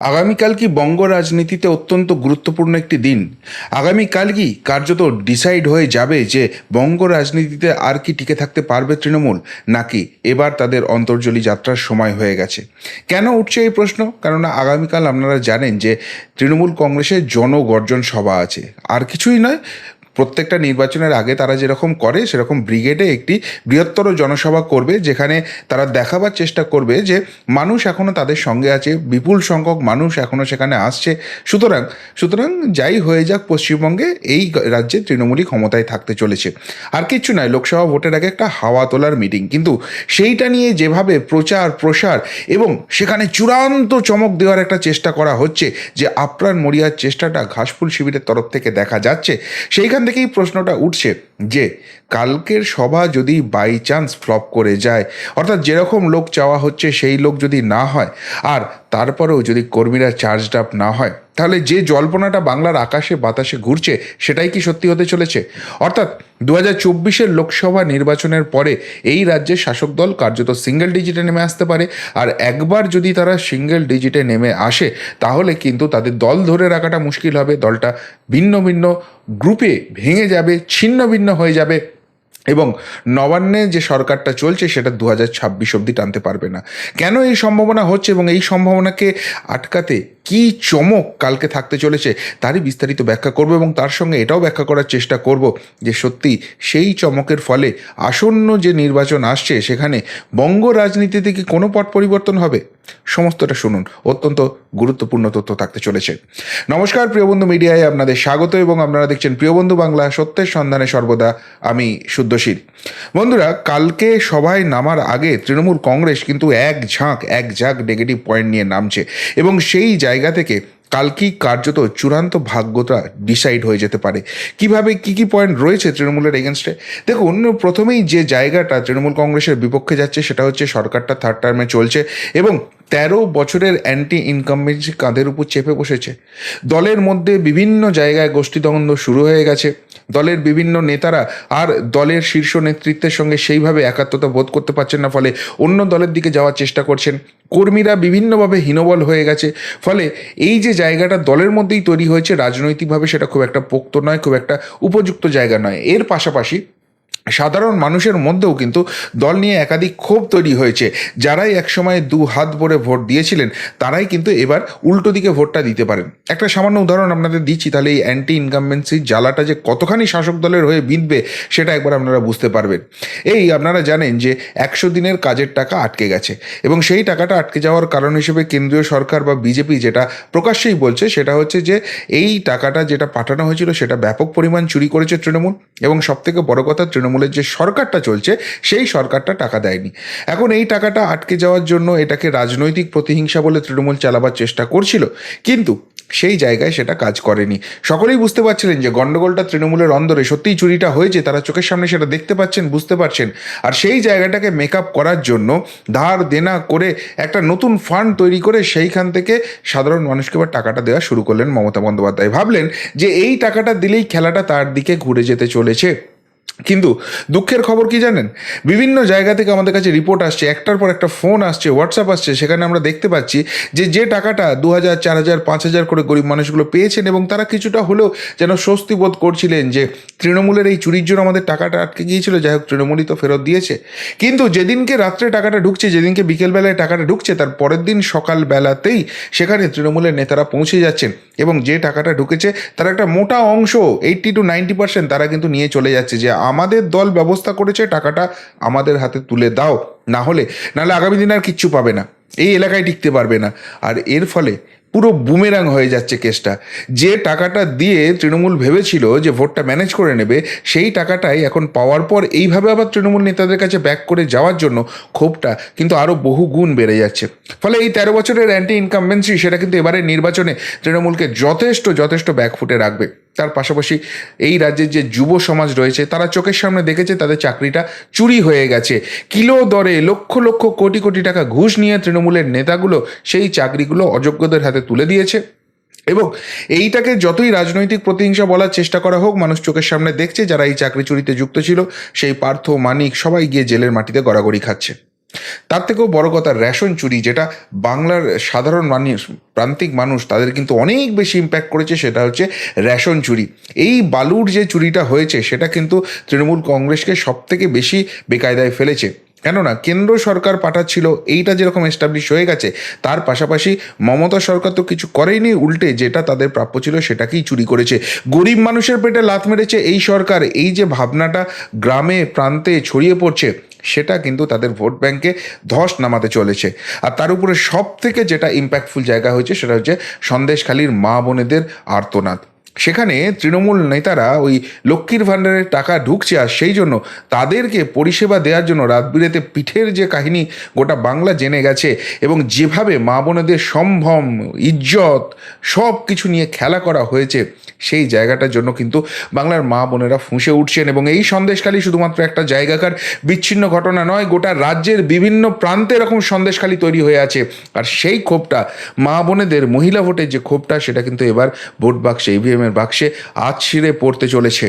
আগামীকাল কি বঙ্গ রাজনীতিতে অত্যন্ত গুরুত্বপূর্ণ একটি দিন? আগামীকাল কি কার্যত ডিসাইড হয়ে যাবে যে বঙ্গ রাজনীতিতে আর কি টিকে থাকতে পারবে তৃণমূল, নাকি এবার তাদের অন্তর্জলি যাত্রার সময় হয়ে গেছে? কেন উঠছে এই প্রশ্ন? কেননা আগামীকাল আপনারা জানেন যে তৃণমূল কংগ্রেসের জনগর্জন সভা আছে। আর কিছুই নয় প্রত্যেকটা নির্বাচনের আগে তারা যেরকম করে, সেরকম ব্রিগেডে একটি বৃহত্তর জনসভা করবে, যেখানে তারা দেখাবার চেষ্টা করবে যে মানুষ এখনও তাদের সঙ্গে আছে, বিপুল সংখ্যক মানুষ এখনও সেখানে আসছে। সুতরাং সুতরাং যাই হয়ে যাক পশ্চিমবঙ্গে, এই রাজ্যে তৃণমূলই ক্ষমতায় থাকতে চলেছে। আর কিচ্ছু নয়, লোকসভা ভোটের আগে একটা হাওয়া তোলার মিটিং কিন্তু সেইটা নিয়ে যেভাবে প্রচার, প্রসার এবং সেখানে চূড়ান্ত চমক দেওয়ার একটা চেষ্টা করা হচ্ছে, যে আপ্রাণ মরিয়ার চেষ্টাটা ঘাসফুল শিবিরের তরফ থেকে দেখা যাচ্ছে, সেইখান থেকেই প্রশ্নটা উঠছে যে, কালকের সভা যদি বাই চান্স ফ্লপ করে যায়, অর্থাৎ যেরকম লোক চাওয়া হচ্ছে সেই লোক যদি না হয়, আর তারপরেও যদি কর্মীরা চার্জড আপ না হয় তাহলে যে জল্পনাটা বাংলার আকাশে, বাতাসে ঘুরছে, সেটাই কি সত্যি হতে চলেছে? অর্থাৎ দু হাজার চব্বিশের লোকসভা নির্বাচনের পরে এই রাজ্যের শাসক দল কার্যত সিঙ্গেল ডিজিটে নেমে আসতে পারে। আর একবার যদি তারা সিঙ্গেল ডিজিটে নেমে আসে, তাহলে কিন্তু তাদের দল ধরে রাখাটা মুশকিল হবে। দলটা ভিন্ন ভিন্ন গ্রুপে ভেঙে যাবে, ছিন্ন ভিন্ন হয়ে যাবে এবং নবান্নে যে সরকারটা চলছে, সেটা দু হাজার ছাব্বিশ অব্দি টানতে পারবে না। কেন এই সম্ভাবনা হচ্ছে এবং এই সম্ভাবনাকে আটকাতে কি চমক কালকে থাকতে চলেছে তারই বিস্তারিত ব্যাখ্যা করব এবং তার সঙ্গে এটাও ব্যাখ্যা করার চেষ্টা করব যে সত্যি সেই চমকের ফলে আসন্ন যে নির্বাচন আসছে সেখানে বঙ্গ রাজনীতিতে কি কোনো পট পরিবর্তন হবে? সমস্তটা শুনুন। অত্যন্ত গুরুত্বপূর্ণ তথ্য থাকতে চলেছে। নমস্কার প্রিয়বন্ধু মিডিয়ায় আপনাদের স্বাগত এবং আপনারা দেখছেন প্রিয়বন্ধু বাংলা, সত্যের সন্ধানে সর্বদা আমি শুদ্ধশীল বন্ধুরা, কালকে সভায় নামার আগে তৃণমূল কংগ্রেস কিন্তু এক ঝাঁক এক ঝাঁক নেগেটিভ পয়েন্ট নিয়ে নামছে এবং সেই জায়গা থেকে কালকেই কার্যত চূড়ান্ত ভাগ্যটা ডিসাইড হয়ে যেতে পারে। কীভাবে কি কি পয়েন্ট রয়েছে তৃণমূলের এগেনস্টে অন্য প্রথমেই যে জায়গাটা তৃণমূল কংগ্রেসের বিপক্ষে যাচ্ছে সেটা হচ্ছে সরকারটা থার্ড টার্মে চলছে এবং তেরো বছরের অ্যান্টি ইনকামবেন্সি কাঁধের উপর চেপে বসেছে। দলের মধ্যে বিভিন্ন জায়গায় গোষ্ঠীদ্বন্দ্ব শুরু হয়ে গেছে। দলের বিভিন্ন নেতারা আর দলের শীর্ষ নেতৃত্বের সঙ্গে সেইভাবে একাত্মতা বোধ করতে পারছেন না, ফলে অন্য দলের দিকে যাওয়ার চেষ্টা করছেন। কর্মীরা বিভিন্নভাবে হীনবল হয়ে গেছে। ফলে এই যে জায়গাটা দলের মধ্যেই তৈরি হয়েছে, রাজনৈতিকভাবে সেটা খুব একটা পোক্ত নয়, খুব একটা উপযুক্ত জায়গা নয়। এর পাশাপাশি সাধারণ মানুষের মধ্যেও কিন্তু দল নিয়ে একাধিক ক্ষোভ তৈরি হয়েছে। যারাই একসময় দু হাত ভরে ভোট দিয়েছিলেন, তারাই কিন্তু এবার উল্টো দিকে ভোটটা দিতে পারেন। একটা সামান্য উদাহরণ আপনাদের দিচ্ছি, তাহলে এই অ্যান্টি ইনকামবেন্সির জ্বালাটা যে কতখানি শাসক দলের হয়ে বিঁধবে, সেটা একবার আপনারা বুঝতে পারবেন। এই আপনারা জানেন যে একশো দিনের কাজের টাকা আটকে গেছে এবং সেই টাকাটা আটকে যাওয়ার কারণ হিসেবে কেন্দ্রীয় সরকার বা বিজেপি যেটা প্রকাশ্যেই বলছে, সেটা হচ্ছে যে এই টাকাটা যেটা পাঠানো হয়েছিল, সেটা ব্যাপক পরিমাণ চুরি করেছে তৃণমূল এবং সবথেকে বড় কথা, তৃণমূল তৃণমূলের যে সরকারটা চলছে, সেই সরকারটা টাকা দেয়নি। এখন এই টাকাটা আটকে যাওয়ার জন্য এটাকে রাজনৈতিক প্রতিহিংসা বলে তৃণমূল চালাবার চেষ্টা করছিল, কিন্তু সেই জায়গায় সেটা কাজ করেনি। সকলেই বুঝতে পারছিলেন যে গণ্ডগোলটা তৃণমূলের অন্দরে, সত্যিই চুরিটা হয়েছে, তারা চোখের সামনে সেটা দেখতে পাচ্ছেন, বুঝতে পারছেন। আর সেই জায়গাটাকে মেকআপ করার জন্য ধার দেনা করে একটা নতুন ফান্ড তৈরি করে সেইখান থেকে সাধারণ মানুষকে এবার টাকাটা দেওয়া শুরু করলেন মমতা বন্দ্যোপাধ্যায়। ভাবলেন যে এই টাকাটা দিলেই খেলাটা তার দিকে ঘুরে যেতে চলেছে। কিন্তু দুঃখের খবর কি জানেন? বিভিন্ন জায়গা থেকে আমাদের কাছে রিপোর্ট আসছে, একটার পর একটা ফোন আসছে হোয়াটসঅ্যাপ আসছে, সেখানে আমরা দেখতে পাচ্ছি যে যে টাকাটা দু হাজার চার হাজার পাঁচ হাজার করে গরিব মানুষগুলো পেয়েছেন এবং তারা কিছুটা হলেও যেন স্বস্তি বোধ করছিলেন যে, তৃণমূলের এই চুরির জন্য আমাদের টাকাটা আটকে গিয়েছিল, যাই হোক তৃণমূলই তো ফেরত দিয়েছে। কিন্তু যেদিনকে রাত্রে টাকাটা ঢুকছে, যেদিনকে বিকেলবেলায় টাকাটা ঢুকছে, তার পরের দিন সকালবেলাতেই সেখানে তৃণমূলের নেতারা পৌঁছে যাচ্ছেন এবং যে টাকাটা ঢুকেছে, তার একটা মোটা অংশ এইট্টি টু নাইনটি পার্সেন্ট তারা কিন্তু নিয়ে চলে যাচ্ছে যে আমাদের দল ব্যবস্থা করেছে, টাকাটা আমাদের হাতে তুলে দাও। না হলে, নাহলে আগামী দিন আর কিচ্ছু পাবে না। এই এলাকায় টিকতে পারবে না। আর এর ফলে পুরো বুমেরাং হয়ে যাচ্ছে কেসটা। যে টাকাটা দিয়ে তৃণমূল ভেবেছিল যে ভোটটা ম্যানেজ করে নেবে, সেই টাকাটাই এখন পাওয়ার পর এইভাবে আবার তৃণমূল নেতাদের কাছে ব্যাক করে যাওয়ার জন্য ক্ষোভটা কিন্তু আরও বহু গুণ বেড়ে যাচ্ছে। ফলে এই তেরো বছরের অ্যান্টি ইনকামবেন্সি সেটা কিন্তু এবারের নির্বাচনে তৃণমূলকে যথেষ্ট যথেষ্ট ব্যাকফুটে রাখবে। তার পাশাপাশি এই রাজ্যের যে যুব সমাজ রয়েছে, তারা চোখের সামনে দেখেছে তাদের চাকরিটা চুরি হয়ে গেছে। কিলো দরে লক্ষ লক্ষ কোটি কোটি টাকা ঘুষ নিয়ে তৃণমূলের নেতাগুলো সেই চাকরিগুলো অযোগ্যদের হাতে তুলে দিয়েছে এবং এইটাকে যতই রাজনৈতিক প্রতিহিংসা বলার চেষ্টা করা হোক, মানুষ চোখের সামনে দেখছে যারা এই চাকরি চুরিতে যুক্ত ছিল, সেই পার্থ, মানিক সবাই গিয়ে জেলের মাটিতে গড়াগড়ি খাচ্ছে। তার থেকেও বড় কথা রেশন চুরি, যেটা বাংলার সাধারণ মানুষ প্রান্তিক মানুষ তাদের কিন্তু অনেক বেশি ইম্প্যাক্ট করেছে, সেটা হচ্ছে রেশন চুরি। এই বালুর যে চুরিটা হয়েছে, সেটা কিন্তু তৃণমূল কংগ্রেসকে সব থেকে বেশি বেকায়দায় ফেলেছে। কেননা, কেন্দ্র সরকার পাঠাচ্ছিল, এইটা যেরকম এস্টাবলিশ হয়ে গেছে, তার পাশাপাশি মমতা সরকার তো কিছু করেইনি উল্টে, যেটা তাদের প্রাপ্য ছিল সেটাকেই চুরি করেছে। গরিব মানুষের পেটে লাথ মেরেছে এই সরকার। এই যে ভাবনাটা গ্রামে, প্রান্তে ছড়িয়ে পড়ছে সেটা কিন্তু তাদের ভোট ব্যাংকে ধস নামাতে চলেছে। আর তার উপরে সব থেকে যেটা ইম্প্যাক্টফুল জায়গা হয়েছে সেটা হচ্ছে সন্দেশখালীর মা বোনেদের আর্তনাদ। সেখানে তৃণমূল নেতারা ওই লক্ষ্মীর ভাণ্ডারের টাকা ঢুকছে আর সেই জন্য তাদেরকে পরিষেবা দেওয়ার জন্য রাত বিরেতে পিঠের যে কাহিনী গোটা বাংলা জেনে গেছে এবং যেভাবে মা বোনেদের সম্ভ্রম, ইজ্জত সব কিছু নিয়ে খেলা করা হয়েছে, সেই জায়গাটার জন্য কিন্তু বাংলার মা বোনেরা ফুঁসে উঠছেন এবং এই সন্দেশখালী শুধুমাত্র একটা জায়গাকার বিচ্ছিন্ন ঘটনা নয়, গোটা রাজ্যের বিভিন্ন প্রান্তে এরকম সন্দেশখালী তৈরি হয়ে আছে। আর সেই ক্ষোভটা মা বোনেদের মহিলা ভোটের যে ক্ষোভটা সেটা কিন্তু এবার ভোট বাক্সে ইভিএমের বাক্সে আজ ছিঁড়ে পড়তে চলেছে।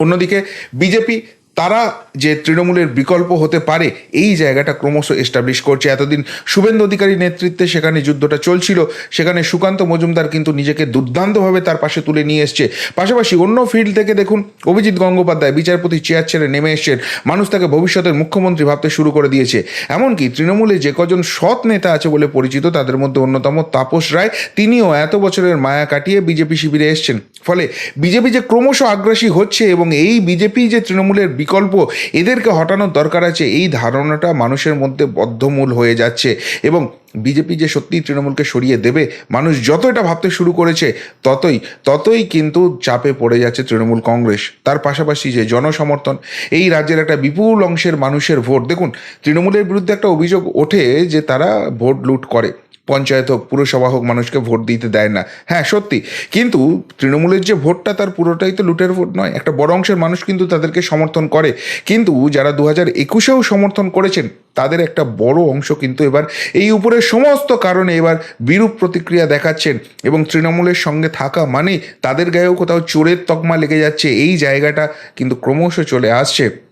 অন্যদিকে বিজেপি তারা যে তৃণমূলের বিকল্প হতে পারে, এই জায়গাটা ক্রমশ এস্টাবলিশ করছে। এতদিন শুভেন্দু অধিকারী নেতৃত্বে সেখানে যুদ্ধটা চলছিল, সেখানে সুকান্ত মজুমদার কিন্তু নিজেকে দুর্দান্তভাবে তার পাশে তুলে নিয়ে এসছে। পাশাপাশি অন্য ফিল্ড থেকে দেখুন, অভিজিৎ গঙ্গোপাধ্যায় বিচারপতি চেয়ার ছেড়ে নেমে এসছেন, মানুষ তাকে ভবিষ্যতের মুখ্যমন্ত্রী ভাবতে শুরু করে দিয়েছে। এমনকি তৃণমূলে যে কজন সৎ নেতা আছে বলে পরিচিত, তাদের মধ্যে অন্যতম তাপস রায়, তিনিও এত বছরের মায়া কাটিয়ে বিজেপি শিবিরে এসছেন। ফলে বিজেপি যে ক্রমশ আগ্রাসী হচ্ছে এবং এই বিজেপি যে তৃণমূলের বিকল্প। এদেরকে হটানোর দরকার আছে। এই ধারণাটা মানুষের মধ্যে বদ্ধমূল হয়ে যাচ্ছে এবং বিজেপি যে সত্যিই তৃণমূলকে সরিয়ে দেবে, মানুষ যত এটা ভাবতে শুরু করেছে ততই ততই কিন্তু চাপে পড়ে যাচ্ছে তৃণমূল কংগ্রেস। তার পাশাপাশি যে জনসমর্থন, এই রাজ্যের একটা বিপুল অংশের মানুষের ভোট। দেখুন, তৃণমূলের বিরুদ্ধে একটা অভিযোগ ওঠে যে তারা ভোট লুট করে। পঞ্চায়েত হোক, পুরসভা হোক, মানুষকে ভোট দিতে দেয় না। হ্যাঁ সত্যি। কিন্তু তৃণমূলের যে ভোটটা, তার পুরোটাই তো লুটের ভোট নয়। একটা বড় অংশের মানুষ কিন্তু তাদেরকে সমর্থন করে। কিন্তু যারা দু হাজার একুশেও সমর্থন করেছেন, তাদের একটা বড় অংশ কিন্তু এবার এই উপরের সমস্ত কারণে এবার বিরূপ প্রতিক্রিয়া দেখাচ্ছেন। এবং তৃণমূলের সঙ্গে থাকা মানে তাদের গায়েও কোথাও চোরের তকমা লেগে যাচ্ছে। এই জায়গাটা কিন্তু ক্রমশ চলে আসছে।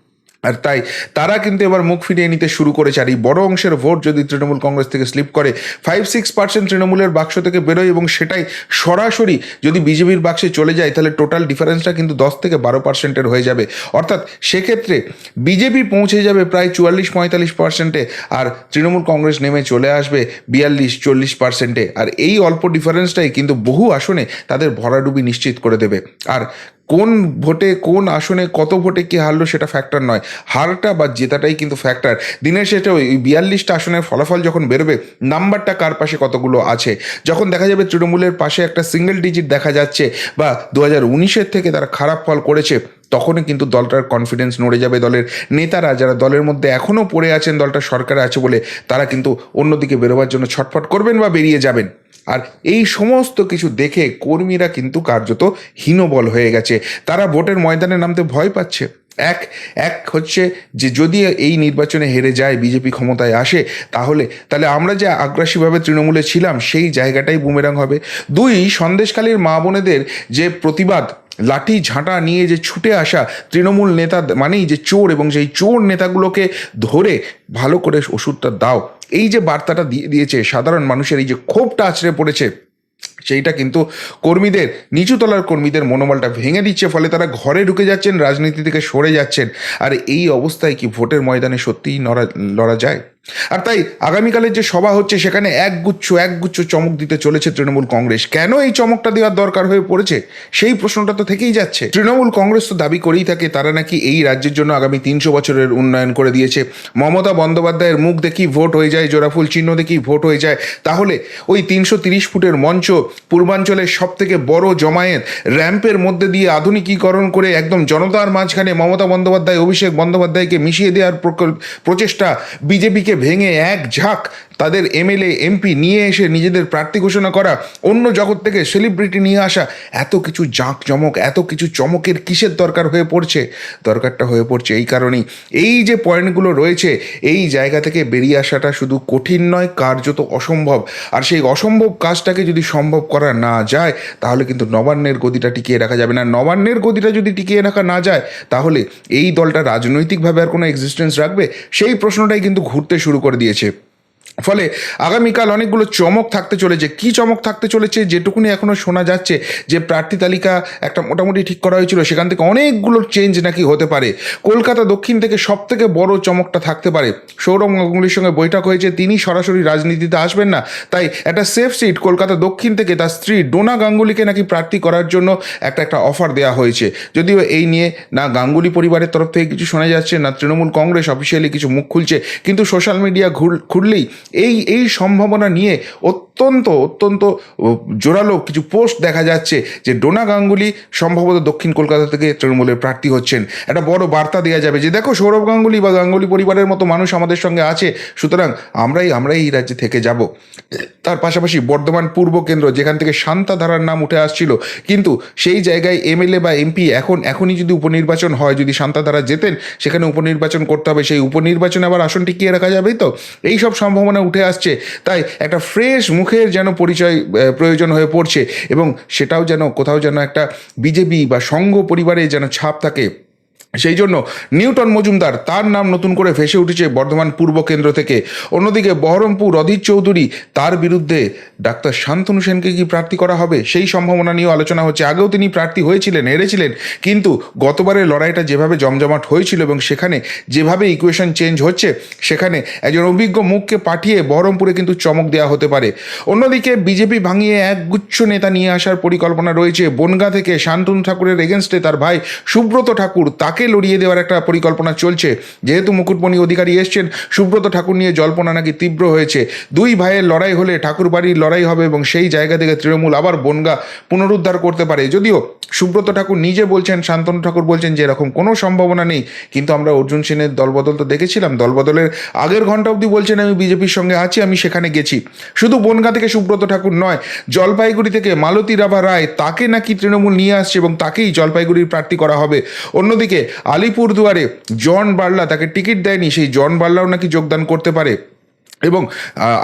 আর তাই তারা কিন্তু এবার মুখ ফিরিয়ে নিতে শুরু করেছে। আর এই বড় অংশের ভোট যদি তৃণমূল কংগ্রেস থেকে স্লিপ করে ফাইভ সিক্স পার্সেন্ট তৃণমূলের বাক্স থেকে বেরোয় এবং সেটাই সরাসরি যদি বিজেপির বাক্সে চলে যায়, তাহলে টোটাল ডিফারেন্সটা কিন্তু দশ থেকে বারো পার্সেন্টের হয়ে যাবে। অর্থাৎ সেক্ষেত্রে বিজেপি পৌঁছে যাবে প্রায় চুয়াল্লিশ, পঁয়তাল্লিশ পার্সেন্টে আর তৃণমূল কংগ্রেস নেমে চলে আসবে বিয়াল্লিশ, চল্লিশ পার্সেন্টে আর এই অল্প ডিফারেন্সটাই কিন্তু বহু আসনে তাদের ভরাডুবি নিশ্চিত করে দেবে। আর কোন ভোটে, কোন আসনে কত ভোটে কে হারলো সেটা ফ্যাক্টর নয়। হারটা বা জেতাটাই কিন্তু ফ্যাক্টর দিনের শেষে ওই বিয়াল্লিশটা আসনের ফলাফল যখন বেরোবে, নাম্বারটা কার পাশে কতগুলো আছে? যখন দেখা যাবে তৃণমূলের পাশে একটা সিঙ্গেল ডিজিট দেখা যাচ্ছে বা দু হাজার উনিশের থেকে তারা খারাপ ফল করেছে তখনই কিন্তু দলটার কনফিডেন্স নড়ে যাবে দলের নেতারা, যারা দলের মধ্যে এখনও পড়ে আছেন, দলটা সরকারে আছে বলে তারা কিন্তু অন্যদিকে বেরোবার জন্য ছটফট করবেন বা বেরিয়ে যাবেন। আর এই সমস্ত কিছু দেখে কর্মীরা কিন্তু কার্যত হীনবল হয়ে গেছে। তারা ভোটের ময়দানে নামতে ভয় পাচ্ছে। এক এক হচ্ছে যে যদি এই নির্বাচনে হেরে যায়, বিজেপি ক্ষমতায় আসে, তাহলে তাহলে আমরা যে আগ্রাসীভাবে তৃণমূলে ছিলাম, সেই জায়গাটাই বুমেরাং হবে। দুই সন্দেশকালীর মা বোনেদের যে প্রতিবাদ, লাঠি ঝাঁটা নিয়ে যে ছুটে আসা তৃণমূল নেতা, মানেই যে চোর এবং সেই চোর নেতাগুলোকে ধরে ভালো করে ওষুধটা দাও। এই যে বার্তাটা দিয়ে দিয়েছে সাধারণ মানুষের, এই যে ক্ষোভটা আছড়ে পড়েছে সেইটা কিন্তু কর্মীদের নিচুতলার কর্মীদের মনোবলটা ভেঙে দিচ্ছে, ফলে তারা ঘরে ঢুকে যাচ্ছেন, রাজনীতি থেকে সরে যাচ্ছেন। আর এই অবস্থায় কি ভোটের ময়দানে সত্যিই লড়া যায়? আর তাই আগামীকালের যে সভা হচ্ছে সেখানে একগুচ্ছ একগুচ্ছ চমক দিতে চলেছে তৃণমূল কংগ্রেস। কেন এই চমকটা দেওয়ার দরকার হয়ে পড়েছে? সেই প্রশ্নটা তো থেকেই যাচ্ছে। তৃণমূল কংগ্রেস তো দাবি করেই থাকে, তারা নাকি এই রাজ্যের জন্য আগামী তিনশো বছরের উন্নয়ন করে দিয়েছে। মমতা বন্দ্যোপাধ্যায়ের মুখ দেখি ভোট হয়ে যায়, জোড়াফুল চিহ্ন দেখি ভোট হয়ে যায়। তাহলে ওই তিনশো তিরিশ ফুটের মঞ্চ, পূর্বাঞ্চলের সব থেকে বড় জমায়েত, র্যাম্পের মধ্যে দিয়ে আধুনিকীকরণ করে একদম জনতার মাঝখানে মমতা বন্দ্যোপাধ্যায়, অভিষেক বন্দ্যোপাধ্যায়কে মিশিয়ে দেওয়ার প্রচেষ্টা, বিজেপিকে ভেঙে এক ঝাঁক তাদের এমএলএ, এমপি নিয়ে এসে নিজেদের প্রার্থী ঘোষণা করা, অন্য জগৎ থেকে সেলিব্রিটি নিয়ে আসা, এত কিছু জাঁক জমক এত কিছু চমকের কিসের দরকার হয়ে পড়ছে? দরকারটা হয়ে পড়ছে এই কারণেই। এই যে পয়েন্টগুলো রয়েছে, এই জায়গা থেকে বেরিয়ে আসাটা শুধু কঠিন নয়, কার্যত অসম্ভব। আর সেই অসম্ভব কাজটাকে যদি সম্ভব করা না যায়, তাহলে কিন্তু নবান্নের গদিটা টিকিয়ে রাখা যাবে না। নবান্নের গদিটা যদি টিকিয়ে রাখা না যায়, তাহলে এই দলটা রাজনৈতিকভাবে আর কোনো এক্সিস্টেন্স রাখবে? সেই প্রশ্নটাই কিন্তু ঘুরতে শুরু করে দিয়েছে। ফলে আগামীকাল অনেকগুলো চমক থাকতে চলেছে। কি চমক থাকতে চলেছে যেটুকুনি এখনও শোনা যাচ্ছে যে প্রার্থী তালিকা একটা মোটামুটি ঠিক করা হয়েছিল, সেখান থেকে অনেকগুলো চেঞ্জ নাকি হতে পারে। কলকাতা দক্ষিণ থেকে সব থেকে বড় চমকটা থাকতে পারে। সৌরভ গাঙ্গুলির সঙ্গে বৈঠক হয়েছে, তিনি সরাসরি রাজনীতিতে আসবেন না। তাই একটা সেফ সিট কলকাতা দক্ষিণ থেকে তার স্ত্রী ডোনা গাঙ্গুলিকে নাকি প্রার্থী করার জন্য একটা একটা অফার দেওয়া হয়েছে। যদিও এই নিয়ে না গাঙ্গুলি পরিবারের তরফ থেকে কিছু শোনা যাচ্ছে, না তৃণমূল কংগ্রেস অফিসিয়ালি কিছু মুখ খুলছে, কিন্তু সোশ্যাল মিডিয়া খুললেই এই এই সম্ভাবনা নিয়ে অত্যন্ত অত্যন্ত জোরালো কিছু পোস্ট দেখা যাচ্ছে যে ডোনা গাঙ্গুলি সম্ভবত দক্ষিণ কলকাতা থেকে তৃণমূলের প্রার্থী হচ্ছেন। একটা বড় বার্তা দেওয়া যাবে যে, দেখো সৌরভ গাঙ্গুলি বা গাঙ্গুলি পরিবারের মতো মানুষ আমাদের সঙ্গে আছে, সুতরাং আমরাই আমরাই এই রাজ্যে থেকে যাব। তার পাশাপাশি বর্ধমান পূর্ব কেন্দ্র, যেখান থেকে শান্তাধারার নাম উঠে আসছিল, কিন্তু সেই জায়গায় এমএলএ বা এমপি এখন, এখনই যদি উপনির্বাচন হয়, যদি শান্তাধারা যেতেন সেখানে উপনির্বাচন করতে হবে, সেই উপনির্বাচনে আবার আসনটি টিকিয়ে রাখা যাবেই তো? এই সব সম্ভাবনা উঠে আসছে। তাই একটা ফ্রেশ মুখের যেন পরিচয় প্রয়োজন হয়ে পড়ছে এবং সেটাও যেন কোথাও যেন একটা বিজেপি বা সংঘ পরিবারে যেন ছাপ থাকে। সেই জন্য নিউটন মজুমদার তার নাম নতুন করে ভেসে উঠেছে বর্ধমান পূর্ব কেন্দ্র থেকে। অন্যদিকে বহরমপুর অধীর চৌধুরী তার বিরুদ্ধে ডাক্তার শান্তনু সেনকে কি প্রার্থী করা হবে? সেই সম্ভাবনা নিয়েও আলোচনা হচ্ছে। আগেও তিনি প্রার্থী হয়েছিলেন, হেরেছিলেন, কিন্তু গতবারের লড়াইটা যেভাবে জমজমাট হয়েছিল এবং সেখানে যেভাবে ইকুয়েশন চেঞ্জ হচ্ছে, সেখানে একজন অভিজ্ঞ মুখকে পাঠিয়ে বহরমপুরে কিন্তু চমক দেওয়া হতে পারে। অন্যদিকে বিজেপি ভাঙিয়ে একগুচ্ছ নেতা নিয়ে আসার পরিকল্পনা রয়েছে। বনগা থেকে শান্তনু ঠাকুরের এগেনস্টে তার ভাই সুব্রত ঠাকুর, তাকে লড়িয়ে দেওয়ার একটা পরিকল্পনা চলছে। যেহেতু মুকুটমণি অধিকারী এসছেন, সুব্রত ঠাকুর নিয়ে জল্পনা নাকি তীব্র হয়েছে। দুই ভাইয়ের লড়াই হলে ঠাকুর বাড়ির লড়াই হবে এবং সেই জায়গা থেকে তৃণমূল আবার বনগা পুনরুদ্ধার করতে পারে। যদিও সুব্রত ঠাকুর নিজে বলছেন, শান্তনু ঠাকুর বলছেন যে এরকম কোনো সম্ভাবনা নেই। কিন্তু আমরা অর্জুন সেনের দলবদল তো দেখেছিলাম। দলবদলের আগের ঘণ্টা অবধি বলছেন, আমি বিজেপির সঙ্গে আছি, আমি সেখানে গেছি। শুধু বনগা থেকে সুব্রত ঠাকুর নয়, জলপাইগুড়ি থেকে মালতী রাভা রায় তাকে নাকি তৃণমূল নিয়ে আসছে এবং তাকেই জলপাইগুড়ির প্রার্থী করা হবে। অন্যদিকে আলিপুরদুয়ারে জন বার্লা তাকে টিকিট দেয়নি, সেই জন বার্লাও নাকি যোগদান করতে পারে। এবং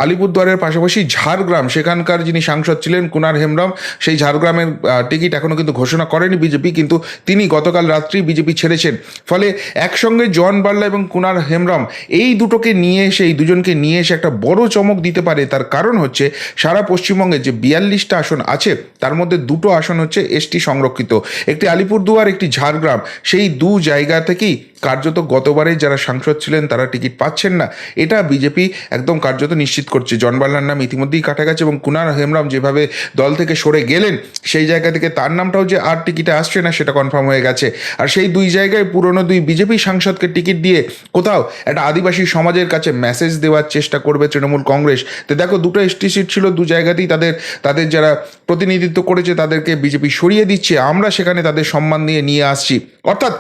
আলিপুরদুয়ারের পাশাপাশি ঝাড়গ্রাম, সেখানকার যিনি সাংসদ ছিলেন কুনার হেমব্রম, সেই ঝাড়গ্রামের টিকিট এখনও কিন্তু ঘোষণা করেনি বিজেপি, কিন্তু তিনি গতকাল রাত্রি বিজেপি ছেড়েছেন। ফলে একসঙ্গে জন বার্লা এবং কুনার হেমব্রম, এই দুটোকে নিয়ে এসে, এই দুজনকে নিয়ে এসে একটা বড় চমক দিতে পারে, তার কারণ হচ্ছে সারা পশ্চিমবঙ্গে যে বিয়াল্লিশটা আসন আছে, তার মধ্যে দুটো আসন হচ্ছে এসটি সংরক্ষিত। একটি আলিপুরদুয়ার, একটি ঝাড়গ্রাম, সেই দু জায়গা থেকেই কার্যত গতবারে যারা সাংসদ ছিলেন, তারা টিকিট পাচ্ছেন না। এটা বিজেপি একদম কার্যত নিশ্চিত করছে। জন বার্লার নাম ইতিমধ্যেই কাটা গেছে এবং কুনার হেমরাম যেভাবে দল থেকে সরে গেলেন, সেই জায়গা থেকে তার নামটাও যে আর টিকিটে আসছে না, সেটা কনফার্ম হয়ে গেছে। আর সেই দুই জায়গায় পুরনো দুই বিজেপি সাংসদকে টিকিট দিয়ে কোথাও একটা আদিবাসী সমাজের কাছে মেসেজ দেওয়ার চেষ্টা করবে তৃণমূল কংগ্রেস। তো দেখো, দুটো এসটি সিট ছিল, দু জায়গাতেই তাদের তাদের যারা প্রতিনিধিত্ব করেছে তাদেরকে বিজেপি সরিয়ে দিচ্ছে। আমরা সেখানে তাদের সম্মান দিয়ে নিয়ে আসছি। অর্থাৎ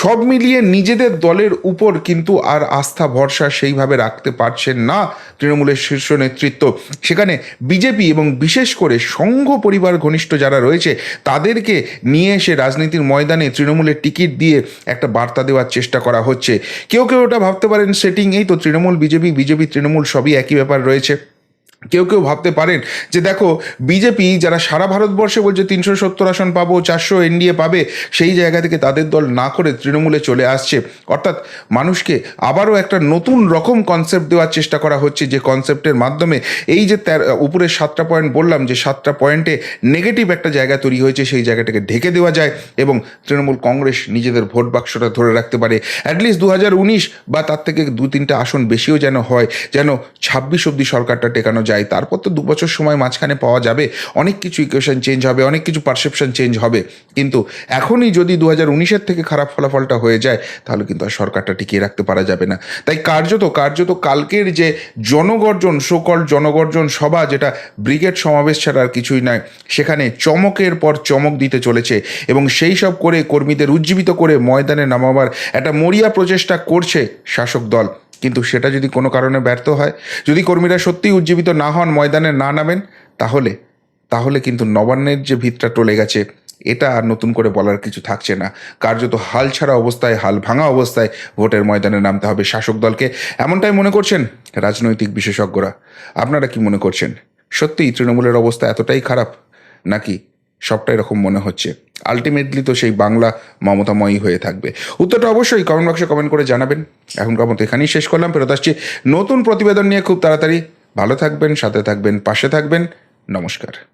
সব মিলিয়ে নিজেদের দলের উপর কিন্তু আর আস্থা, ভরসা সেইভাবে রাখতে পারছেন না। তৃণমূলের শীর্ষ নেতৃত্ব। সেখানে বিজেপি এবং বিশেষ করে সংঘ পরিবার ঘনিষ্ঠ যারা রয়েছে, তাদেরকে নিয়ে এসে রাজনীতির ময়দানে তৃণমূলের টিকিট দিয়ে একটা বার্তা দেওয়ার চেষ্টা করা হচ্ছে। কেউ কেউ ওটা ভাবতে পারেন সেটিং এই তো তৃণমূল, বিজেপি বিজেপি, তৃণমূল সবই একই ব্যাপার রয়েছে। কেউ কেউ ভাবতে পারেন যে দেখো বিজেপি যারা সারা ভারতবর্ষে বলছে তিনশো সত্তর আসন পাবো, চারশো এনডিএ পাবে, সেই জায়গা থেকে তাদের দল না করে তৃণমূলে চলে আসছে। অর্থাৎ মানুষকে আবারও একটা নতুন রকম কনসেপ্ট দেওয়ার চেষ্টা করা হচ্ছে যে কনসেপ্টের মাধ্যমে এই যে তের- উপরের সাতটা পয়েন্ট বললাম যে সাতটা পয়েন্টে নেগেটিভ একটা জায়গা তৈরি হয়েছে, সেই জায়গাটাকে ঢেকে দেওয়া যায় এবং তৃণমূল কংগ্রেস নিজেদের ভোট বাক্সটা ধরে রাখতে পারে। অ্যাটলিস্ট দু হাজার উনিশ বা তার থেকে দু তিনটা আসন বেশিও যেন হয়, যেন ছাব্বিশ অব্দি সরকারটা টেকানো যায়, তারপর তো দু বছর সময় মাঝখানে পাওয়া যাবে। অনেক কিছু ইকুয়েশন চেঞ্জ হবে, অনেক কিছু পারসেপশন চেঞ্জ হবে। কিন্তু এখনই যদি দু হাজার উনিশের থেকে খারাপ ফলাফলটা হয়ে যায়, তাহলে কিন্তু আর সরকারটা টিকিয়ে রাখতে পারা যাবে না। তাই কার্যত কার্যত কালকের যে জনগর্জন সকল জনগর্জন সভা, যেটা ব্রিগেড সমাবেশ ছাড়া আর কিছুই নয়, সেখানে চমকের পর চমক দিতে চলেছে এবং সেই সব করে কর্মীদের উজ্জীবিত করে ময়দানে নামাবার একটা মরিয়া প্রচেষ্টা করছে শাসক দল। কিন্তু সেটা যদি কোনো কারণে ব্যর্থ হয়, যদি কর্মীরা সত্যিই উজ্জীবিত না হন, ময়দানে না নামেন, তাহলে তাহলে কিন্তু নবান্নের যে ভিতটা টলে গেছে, এটা আর নতুন করে বলার কিছু থাকছে না। কার্যত হাল ছাড়া অবস্থায়, হাল ভাঙা অবস্থায় ভোটের ময়দানে নামতে হবে শাসক দলকে। এমনটাই মনে করছেন রাজনৈতিক বিশেষজ্ঞরা। আপনারা কি মনে করছেন? সত্যিই তৃণমূলের অবস্থা এতটাই খারাপ? নাকি সবটা এরকম মনে হচ্ছে। আলটিমেটলি তো সেই বাংলা মমতাময়ী হয়ে থাকবে। উত্তরটা অবশ্যই কমেন্ট বক্সে কমেন্ট করে জানাবেন। এখনকার মতো এখানেই শেষ করলাম। ফেরত আসছি নতুন প্রতিবেদন নিয়ে খুব তাড়াতাড়ি। ভালো থাকবেন, সাথে থাকবেন, পাশে থাকবেন। নমস্কার।